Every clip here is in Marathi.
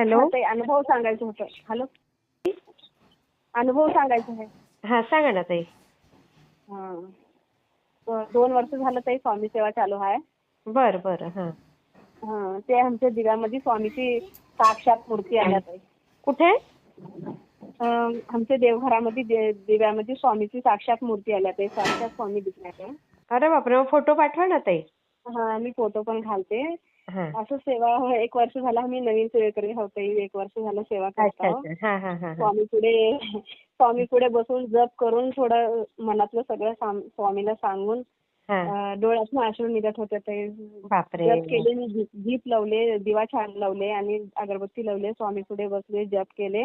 हॅलो? ते अनुभव सांगायचं होतं. हॅलो? अनुभव सांगायचा आहे. हा सांगा ना ताई. हा. दोन वर्ष झालं ताई स्वामी सेवा चालू आहे. बर बर हा. हा, ते आमच्या दिव्यामध्ये स्वामीची साक्षात मूर्ती आल्या ताई. कुठे? अं, आमच्या देवघरामध्ये दे- दिव्यामध्ये स्वामीची साक्षात मूर्ती आल्या ताई. साक्षात स्वामी दिसल्या ताई. अरे बापरे मग फोटो पाठवा ना ताई. हा मी फोटो पण घालते. असं सेवा एक वर्ष झालं आम्ही नवीन सेवेकरी आहोत एक वर्ष झालं सेवा करतो. हा स्वामी पुढे स्वामी पुढे बसून जप करून थोडं मनातलं सगळं स्वामीला सांगून हा. डोळ्यातून अश्रू निघत होते ते. जप केले मी दीप लावले दिवा छान लावले आणि अगरबत्ती लावले स्वामी पुढे बसले जप केले.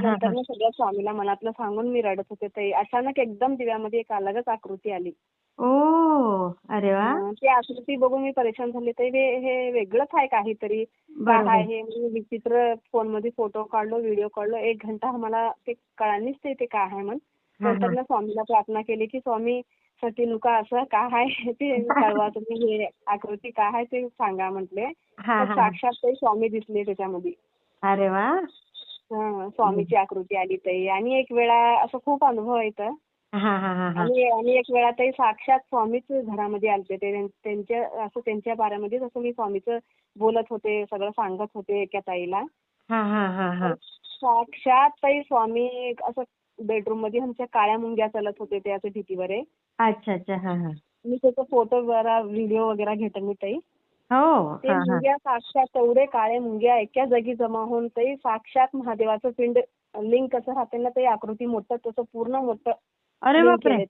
नंतर हा मग सगळं स्वामीला मनातलं सांगून मी रडत होते. ते अचानक एकदम दिव्यामध्ये एक अलगच आकृती आली. ओ अरे ती आकृती बघून मी परेशान झाले. ते हे वेगळंच आहे काहीतरी. काय. आहे? हे मी विचित्र फोनमध्ये फोटो काढलो व्हिडिओ काढलो. एक घंटा मला ते कळालीच ते ते काय आहे म्हणून. नंतर ना स्वामीला प्रार्थना केली की स्वामी सतीनुका असं काय आहे? ते कळवा तुम्ही हे आकृती काय आहे ते सांगा म्हटले. हा तर साक्षात ते स्वामी दिसले त्याच्यामध्ये. अरे वा. स्वामीची आकृती आली ताई. आणि एक वेळा असं खूप अनुभव येतं. आणि एक वेळा ताई साक्षात स्वामीच घरामध्ये आलते. ते त्यां- त्यांच्या असं त्यांच्या बाऱ्यामध्ये जसं मी स्वामीचं बोलत होते सगळं सांगत होते एका ताईला. हा हा हा हा. साक्षात ताई स्वामी असं बेडरूममध्ये आमच्या काळ्या मुंग्या चालत होते ते असं भीतीवर. आहे अच्छा अच्छा हा हा. मी त्याचा फोटो वगैरे व्हिडिओ वगैरे घेते मी ताई. हो ते मुंग्या साक्षात तेवढे काळे मुंग्या एका जागी जमा होऊन ते साक्षात महादेवाचं पिंड लिंक कसं राहते ना ते आकृती मोठं तसं पूर्ण मोठं अरे बापरे.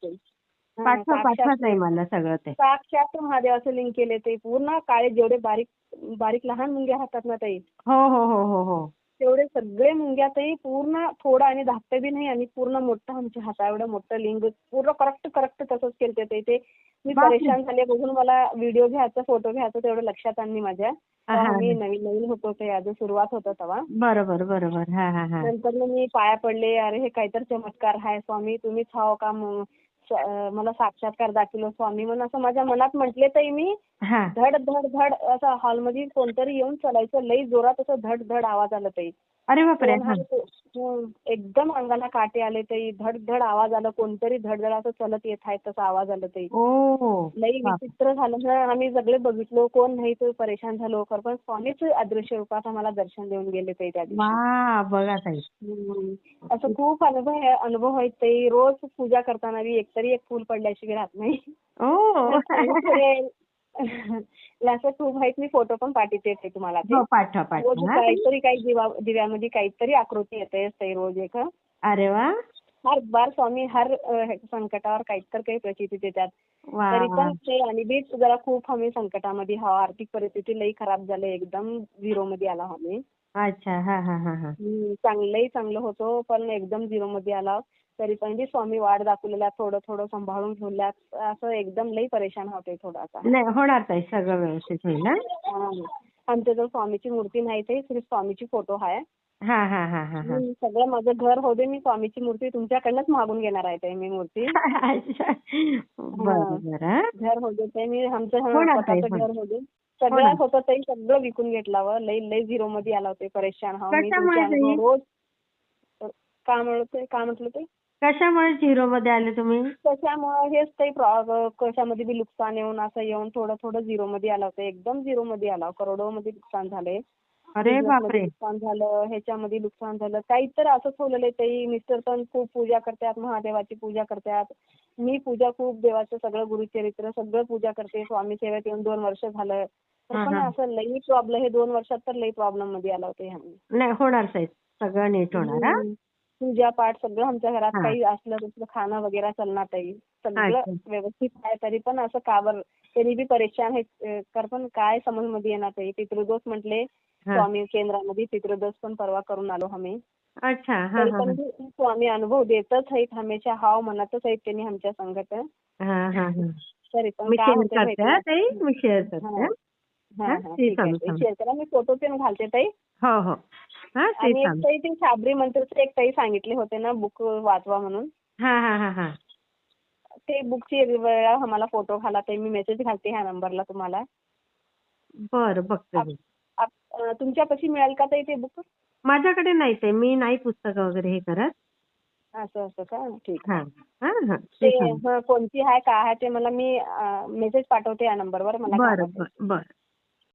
पाठवा पाठवा ताई मला सगळं ते. साक्षात महादेवाचं लिंक केले ते. पूर्ण काळे जेवढे बारीक बारीक लहान मुंग्या राहतात ना ताई हो हो हो हो हो. तेवढे सगळे मुंग्या ताई पूर्ण थोडं आणि धाकटे बी नाही आणि पूर्ण मोठं आमच्या हाता एवढं मोठं लिंग पूर्ण करेक्ट करेक्ट तसंच केलं ते मी. परेशान झाले बघून मला व्हिडिओ घ्यायचा फोटो घ्यायचा तेवढं लक्षात आणली माझ्या. मी. नवीन नवीन होतो ते आज सुरुवात होतं तेव्हा. बरोबर बरोबर. हा हा हा. नंतर मग मी पाया पडले. अरे हे काहीतरी चमत्कार आहे स्वामी. तुम्हीच हाव का? मला साक्षात्कार दाखवलो स्वामी. म्हणून असं माझ्या मनात म्हटले ताई मी धड धड धड असं हॉलमध्ये कोणतरी येऊन चालायचं. लई जोरात असं धड धड आवाज आला ताई अरे बापरे. हा तो? हं, एकदम अंगाला काटे आले ताई धड धड आवाज आला. कोणतरी धड धड असं चलत येत आहे तसा आवाज आला ताई ओ लई. विचित्र झालं. आम्ही सगळे बघितलो. कोण नाही तो परेशान झालो खरं पण स्वामीच अदृश्य रूपात आम्हाला दर्शन देऊन गेले ताई त्या दिवशी. असं खूप अनुभव अनुभव आहेत ताई रोज पूजा करताना एकतरी एक फूल पडल्याशिवाय राहत नाही. असं खूप आहेत मी फोटो पण पाठवते ते तुम्हाला ते. हो पाठवा पाठवा. काहीतरी काही दिवा दिव्यामध्ये काहीतरी आकृती येते ताई रोज एक. अरे वा. हर बार स्वामी हर संकटावर काहीतरी काही प्रचिती देतात. तरी. पण ते आणि बीच जरा खूप आम्ही संकटामध्ये हा आर्थिक परिस्थिती लई खराब झाली एकदम झिरो मध्ये आला आम्ही अच्छा हा हा हा हा. चांगलंही चांगलं होतो पण एकदम झिरो मध्ये आला. तरी पण बी स्वामी वाट दाखवलेला थोडं थोडं सांभाळून ठेवल्यात असं एकदम लई परेशान होते थोडासा नाही होणार ताई सगळं व्यवस्थित होईल हा? हा. आमच्या जवळ स्वामीची मूर्ती नाही ते सिर्फ स्वामीची फोटो आहे हा हा हा हा हा सगळं माझं घर होते मी स्वामीची मूर्ती तुमच्याकडनंच मागून घेणार आहे ताई मी मूर्ती अच्छा बरं बरं हा. घर होते ते मी आमचं हो ना ताई, स्वतःचं हो. घर होते हो सगळं. होतं ताई सगळं विकून घेतलं व लई लई झिरो मध्ये आला होते परेशान हा मी कशामुळे तुमच्या ताई? अनुभव रोज का म्हणत का म्हटलं ते कशामुळे झिरो मध्ये आले तुम्ही? कशामुळे? हेच काही प्रॉ- कशामध्ये बी नुकसान येऊन असं येऊन थोडं थोडं झिरो मध्ये आला होतं. एकदम झिरो मध्ये आला. करोडो मध्ये नुकसान झाले अरे बापरे. नुकसान झालं. ह्याच्यामध्ये नुकसान झालं. काहीतरी असंच ठेवलेलं आहे ताई मिस्टर पण खूप पूजा करतात. महादेवाची पूजा करतात. मी पूजा खूप देवाचं सगळं गुरुचरित्र सगळं पूजा करते. स्वामी सेवेत येऊन दोन वर्ष झालं. तर पण. असं लई प्रॉब्लेम हे दोन वर्षात तर लई प्रॉब्लेममध्ये आला होते नाही होणार ताई सगळं नीट होणार हा? हम्म. पूजा पाठ सगळं आमच्या घरात. काही असलं तर खाणं वगैरे चालणार ताई सगळं. व्यवस्थित आहे तरी पण असं का बरं? त्यांनी बी परेशान आहेत. अं, कर पण काय समजमध्ये येणार ताई पितृदोष म्हटले. स्वामी केंद्रामध्ये पितृदोष पण परवा करून आलो आम्ही. अच्छा. तरी पण स्वामी अनुभव देतच आहेत. हमेशा हाव म्हणतच आहेत त्यांनी आमच्या संगत. तरी पण काय शेअर होते आहे करा. मी फोटो पण घालते ताई. हो हो. आणि ते शाबरी मंत्रचं एक ताई सांगितले होते ना बुक वाचवा म्हणून. हा हा हा हा. ते बुकची वेळा आम्हाला फोटो घाला ते मी मेसेज घालते ह्या नंबरला तुम्हाला. बरं बघते मी. तुमच्यापाशी मिळेल का ताई ते बुक माझ्याकडे नाही ते मी नाही पुस्तकं वगैरे हे करत. असं असं का? ठीक. हा हा हा. ते आहे. हं, कोणती आहे काय आहे ते मला मी मेसेज पाठवते या नंबरवर मला. बरं बरं.